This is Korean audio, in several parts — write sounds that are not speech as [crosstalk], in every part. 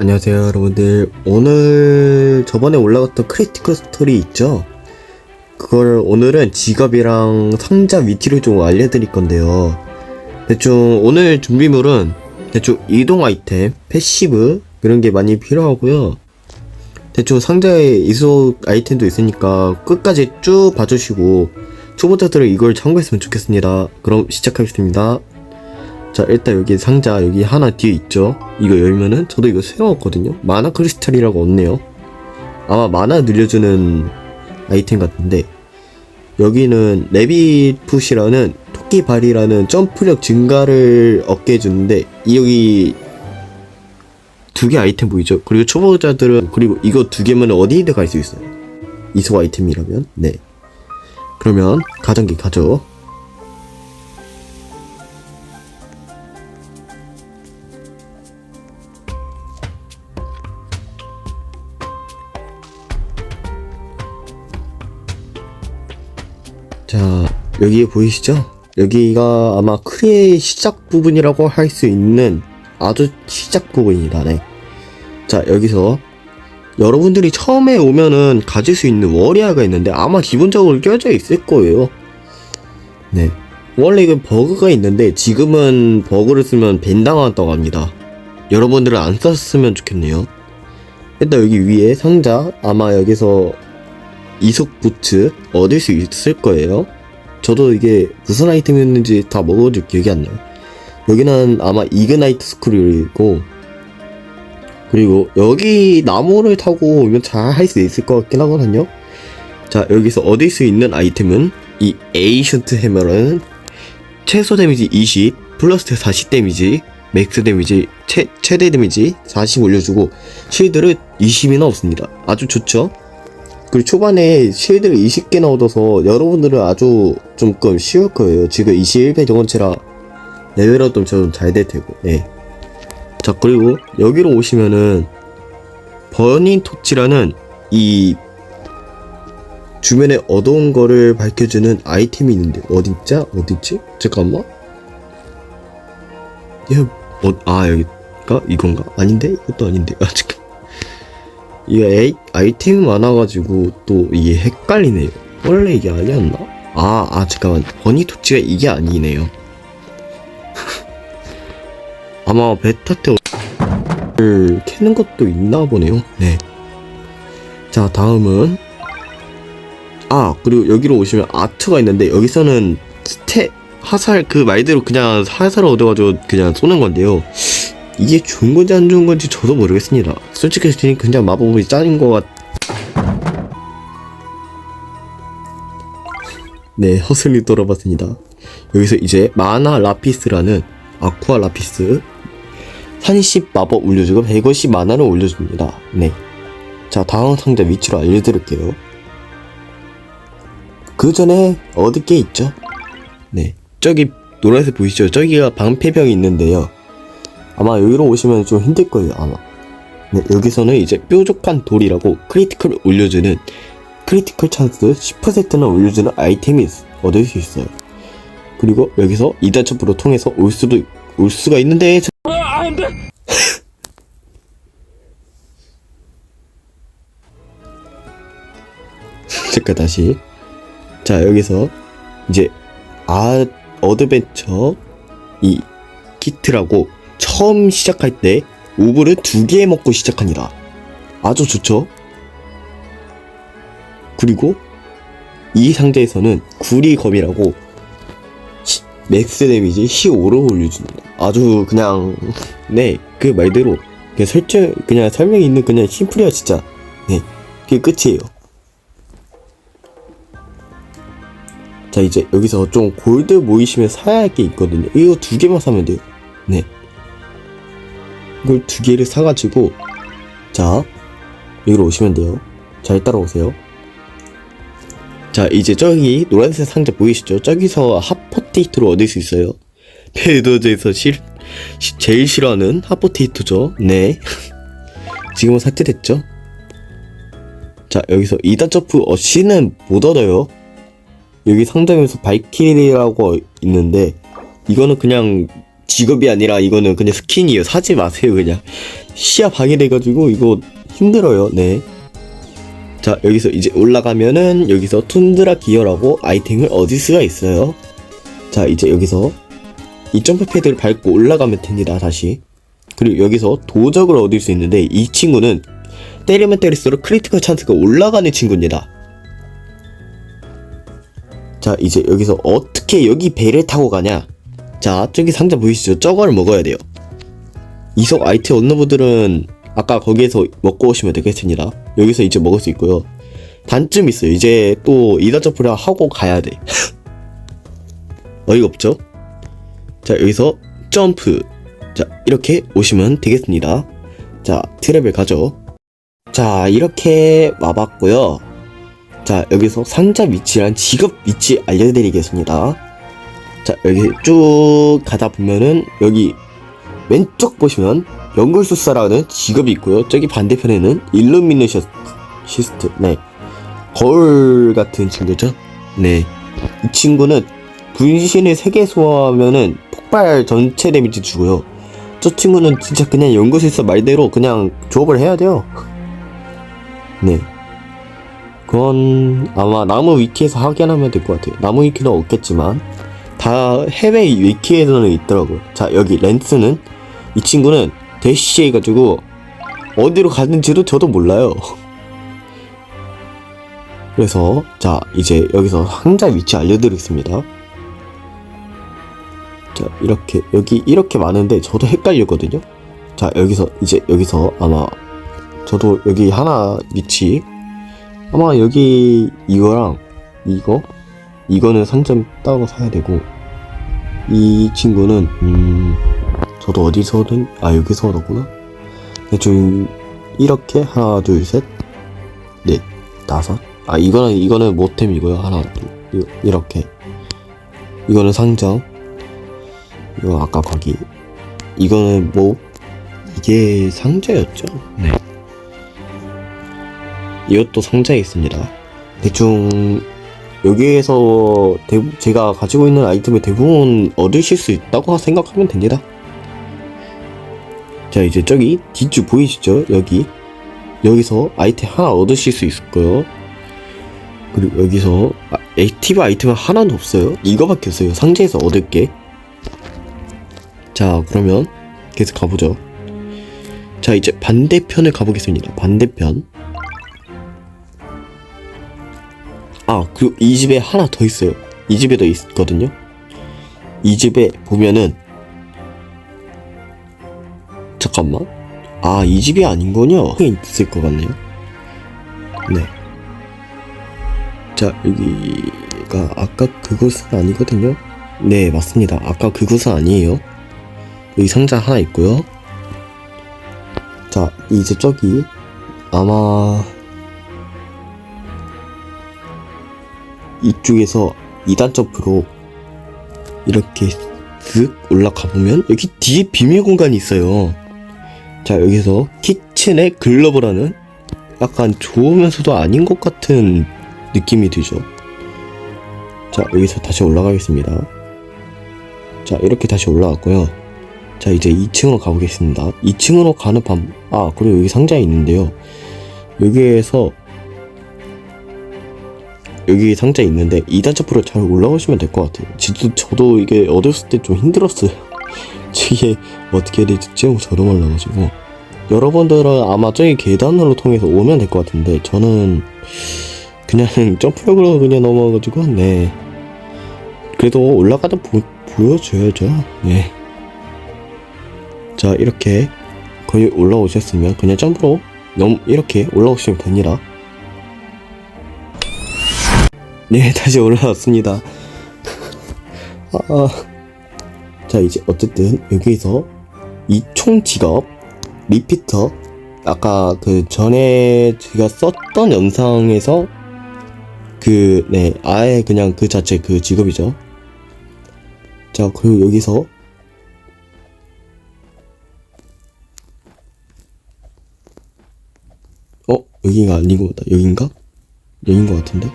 안녕하세요 여러분들. 오늘 저번에 올라갔던 크리티컬 스토리 있죠? 그걸 오늘은 지갑이랑 상자 위치를 좀 알려드릴 건데요. 대충 오늘 준비물은 대충 이동 아이템, 패시브 그런 게 많이 필요하고요. 대충 상자에 이속 아이템도 있으니까 끝까지 쭉 봐주시고 초보자들은 이걸 참고했으면 좋겠습니다. 그럼 시작하겠습니다 자 일단 여기 상자 여기 하나 뒤에 있죠? 이거 열면은 저도 이거 세워왔거든요. 마나 크리스탈이라고 없네요. 아마 마나 늘려주는 아이템 같은데 여기는 레비풋이라는 토끼발이라는 점프력 증가를 얻게 해주는데 이 여기 두 개 아이템 보이죠? 그리고 초보자들은 그리고 이거 두 개면 어디든 갈 수 있어요? 이속 아이템이라면? 네. 그러면 가전기 가죠 자, 여기 보이시죠? 여기가 아마 크리의 시작 부분이라고 할 수 있는 아주 시작 부분이다, 네. 자, 여기서 여러분들이 처음에 오면은 가질 수 있는 워리아가 있는데 아마 기본적으로 껴져 있을 거예요. 네. 원래 이건 버그가 있는데 지금은 버그를 쓰면 벤당한다고 합니다. 여러분들은 안 썼으면 좋겠네요. 일단 여기 위에 상자 아마 여기서 이속 부츠 얻을 수 있을 거예요. 저도 이게 무슨 아이템이었는지 다 먹어줄 기억이 안 나요. 여기는 아마 이그나이트 스크류이고 그리고 여기 나무를 타고 오면 잘 할 수 있을 것 같긴 하거든요. 자 여기서 얻을 수 있는 아이템은 이 에이션트 해머는 최소 데미지 20 플러스 40 데미지 맥스 데미지 최, 최대 데미지 40 올려주고 쉴드를 20이나 없습니다. 아주 좋죠? 그리고 초반에 쉴드를 20개나 얻어서 여러분들은 아주 조금 쉬울 거예요. 지금 21배 정원체라 레벨업도 좀잘 될 테고. 네. 자 그리고 여기로 오시면은 버닝 토치라는 이 주변에 어두운 거를 밝혀주는 아이템이 있는데 어딨자 어딨지? 잠깐만. 얘 어, 아 여기가 이건가? 아닌데 이것도 아닌데 아 잠깐. 이게 에이, 아이템이 많아가지고 또 이게 헷갈리네요. 원래 이게 아니었나? 아, 아 잠깐만 버니 토치가 이게 아니네요. [laughs] 아마 베타 때 를 캐는 것도 있나 보네요. 네. 자 다음은 아 그리고 여기로 오시면 아트가 있는데 여기서는 스테 화살 그 말대로 그냥 화살을 얻어가지고 그냥 쏘는 건데요. 이게 좋은 건지 안 좋은 건지 저도 모르겠습니다. 솔직히 그냥 마법이 짠인 것 같. 네, 허슬리 돌아봤습니다. 여기서 이제 마나 라피스라는 아쿠아 라피스 30 마법 올려주고 150 마나를 올려줍니다. 네. 자, 다음 상자 위치로 알려드릴게요. 그 전에 얻을 게 있죠? 네. 저기 노란색 보이시죠? 저기가 방패병이 있는데요. 아마 여기로 오시면 좀 힘들 거예요, 아마. 네, 여기서는 이제 뾰족한 돌이라고 크리티컬 올려주는 크리티컬 찬스 10%나 올려주는 아이템이 있- 얻을 수 있어요. 그리고 여기서 이단 점프로 통해서 올 수도 올 수가 있는데 저- [laughs] 잠깐 다시 자 여기서 이제 아 어드벤처 이 키트라고 처음 시작할 때 오브를 두 개 먹고 시작합니다. 아주 좋죠? 그리고 이 상자에서는 구리검이라고 시- 맥스 데미지 15로 올려줍니다. 아주 그냥 [laughs] 네 그 말대로 그냥 설정 그냥 설명이 있는 그냥 심플해요 진짜. 네 그게 끝이에요. 자 이제 여기서 좀 골드 모이시면 사야 할 게 있거든요. 이거 두 개만 사면 돼요. 네. 이걸 두 개를 사가지고 자 여기로 오시면 돼요. 잘 따라오세요. 자 이제 저기 노란색 상자 보이시죠? 저기서 핫포테이토를 얻을 수 있어요. 배도저에서 제일 싫어하는 핫포테이토죠. 네. [laughs] 지금은 삭제됐죠? 자 여기서 이단 점프 어시는 못 얻어요. 여기 상점에서 발키리라고 있는데 이거는 그냥 직업이 아니라 이거는 그냥 스킨이에요. 사지 마세요, 그냥. 시야 방해돼가지고 이거 힘들어요, 네. 자, 여기서 이제 올라가면은 여기서 툰드라 기어라고 아이템을 얻을 수가 있어요. 자, 이제 여기서 이 점프 패드를 밟고 올라가면 됩니다, 다시. 그리고 여기서 도적을 얻을 수 있는데 이 친구는 때리면 때릴수록 크리티컬 찬스가 올라가는 친구입니다. 자, 이제 여기서 어떻게 여기 배를 타고 가냐? 자, 저기 상자 보이시죠? 저거를 먹어야 돼요. 이석 아이템 분들은 아까 거기에서 먹고 오시면 되겠습니다. 여기서 이제 먹을 수 있고요. 단점 있어요. 이제 또 이단 점프를 하고 가야 돼. [laughs] 어이가 없죠? 자, 여기서 점프. 자, 이렇게 오시면 되겠습니다. 자, 트랩을 가죠. 자, 이렇게 와봤고요. 자, 여기서 상자 위치랑 직업 위치 알려드리겠습니다. 자, 여기 쭉 가다 보면은 여기 왼쪽 보시면 연골술사라는 직업이 있고요. 저기 반대편에는 일루미네션 시스트, 네. 거울 같은 친구죠. 네. 이 친구는 분신을 3개 소화하면은 폭발 전체 데미지 주고요. 저 친구는 진짜 그냥 연구술사 말대로 그냥 조업을 해야 돼요. 네. 그건 아마 나무 위키에서 확인하면 될 것 같아요. 나무 위키는 없겠지만 다 해외 위키에서는 있더라고요. 자 여기 렌스는 이 친구는 대시 해가지고 어디로 가는지도 저도 몰라요. [laughs] 그래서 자 이제 여기서 상자 위치 알려드리겠습니다. 자 이렇게 여기 이렇게 많은데 저도 헷갈렸거든요. 자 여기서 이제 여기서 아마 저도 여기 하나 위치 아마 여기 이거랑 이거 이거는 상점 따로 사야 되고 이 친구는 음 저도 어디서든 아 여기서 얻었구나. 대충 이렇게 하나 둘 셋 넷 다섯. 아 이거는 이거는 모템이고요. 하나 둘 이- 이렇게. 이거는 상점. 이거 아까 거기. 이거는 뭐 이게 상자였죠? 네. 이것도 상자에 있습니다. 대충 여기에서 대, 제가 가지고 있는 아이템을 대부분 얻으실 수 있다고 생각하면 됩니다. 자 이제 저기 뒤쪽 보이시죠? 여기 여기서 아이템 하나 얻으실 수 있을 거예요. 그리고 여기서 아, 액티브 아이템은 하나도 없어요. 이거밖에 없어요. 상자에서 얻을 게. 자 그러면 계속 가보죠. 자 이제 반대편을 가보겠습니다. 반대편. 아, 그리고 이 집에 하나 더 있어요. 이 집에도 있거든요. 이 집에 보면은 잠깐만. 아, 이 집이 아닌 거냐? 있을 것 같네요. 네. 자, 여기가 아까 그곳은 아니거든요. 네, 맞습니다. 아까 그곳은 아니에요. 여기 상자 하나 있고요. 자, 이제 저기 아마 이쪽에서 2단 점프로 이렇게 쓱 올라가 보면 여기 뒤에 비밀 공간이 있어요. 자 여기서 키친의 글러브라는 약간 좋으면서도 아닌 것 같은 느낌이 들죠. 자 여기서 다시 올라가겠습니다. 자 이렇게 다시 올라왔고요. 자 이제 2층으로 가보겠습니다. 2층으로 가는 방, 아 그리고 여기 상자에 있는데요. 여기에서 여기 상자 있는데 2단 점프로 잘 올라오시면 될 것 같아요. 진짜 저도 이게 어렸을 때 좀 힘들었어요. [laughs] 이게 어떻게 해야 될지 저도 몰라가지고 여러분들은 아마 저기 계단으로 통해서 오면 될 것 같은데 저는 그냥 [laughs] 점프력으로 그냥 넘어가가지고 네 그래도 올라가다 보, 보여줘야죠. 네. 자 이렇게 거의 올라오셨으면 그냥 점프로 넘 이렇게 올라오시면 됩니다. 네, 다시 올라왔습니다. 아, 자, 이제 어쨌든 여기서 이 총 직업 리피터 아까 그 전에 제가 썼던 영상에서 그, 네, 아예 그냥 그 자체 그 직업이죠. 자, 그리고 여기서 어? 여기가 아니고, 여긴가? 여긴 것 같은데?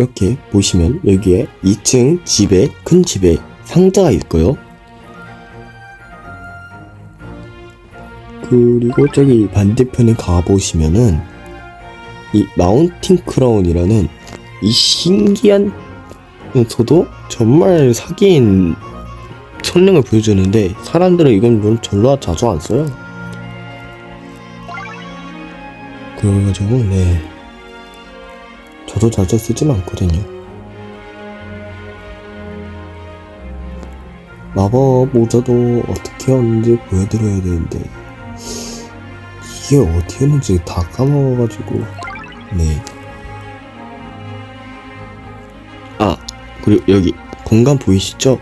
이렇게 보시면 여기에 2층 집에 큰 집에 상자가 있고요. 그리고 저기 반대편에 가보시면은 이 마운틴 크라운이라는 이 신기한 서도 정말 사기인 성능을 보여주는데 사람들은 이건 좀 별로 자주 안 써요. 그래가지고 네 저도 자주 쓰진 않거든요. 마법 모자도 어떻게 하는지 보여드려야 되는데 이게 어디였는지 다 까먹어가지고 네. 아 그리고 여기 공간 보이시죠?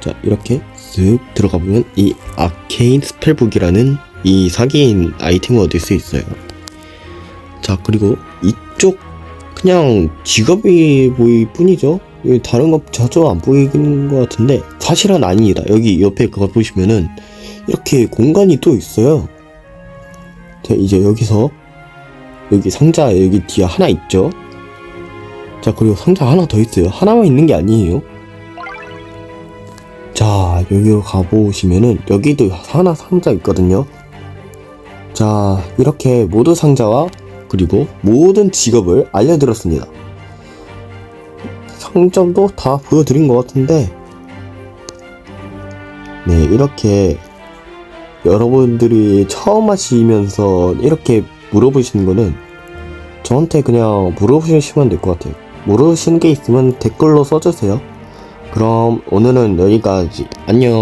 자 이렇게 쓱 들어가 보면 이 아케인 스펠북이라는 이 사기인 아이템을 얻을 수 있어요. 자 그리고 이쪽 그냥 직업이 보일 뿐이죠. 다른 거 자주 안 보이는 것 같은데 사실은 아닙니다. 여기 옆에 그거 보시면은 이렇게 공간이 또 있어요. 자 이제 여기서 여기 상자 여기 뒤에 하나 있죠. 자 그리고 상자 하나 더 있어요. 하나만 있는 게 아니에요. 자 여기로 가보시면은 여기도 하나 상자 있거든요. 자 이렇게 모두 상자와 그리고 모든 직업을 알려드렸습니다. 상점도 다 보여드린 것 같은데 네 이렇게 여러분들이 처음 하시면서 이렇게 물어보시는 거는 저한테 그냥 물어보시면 될 것 같아요. 모르시는 게 있으면 댓글로 써주세요. 그럼 오늘은 여기까지. 안녕.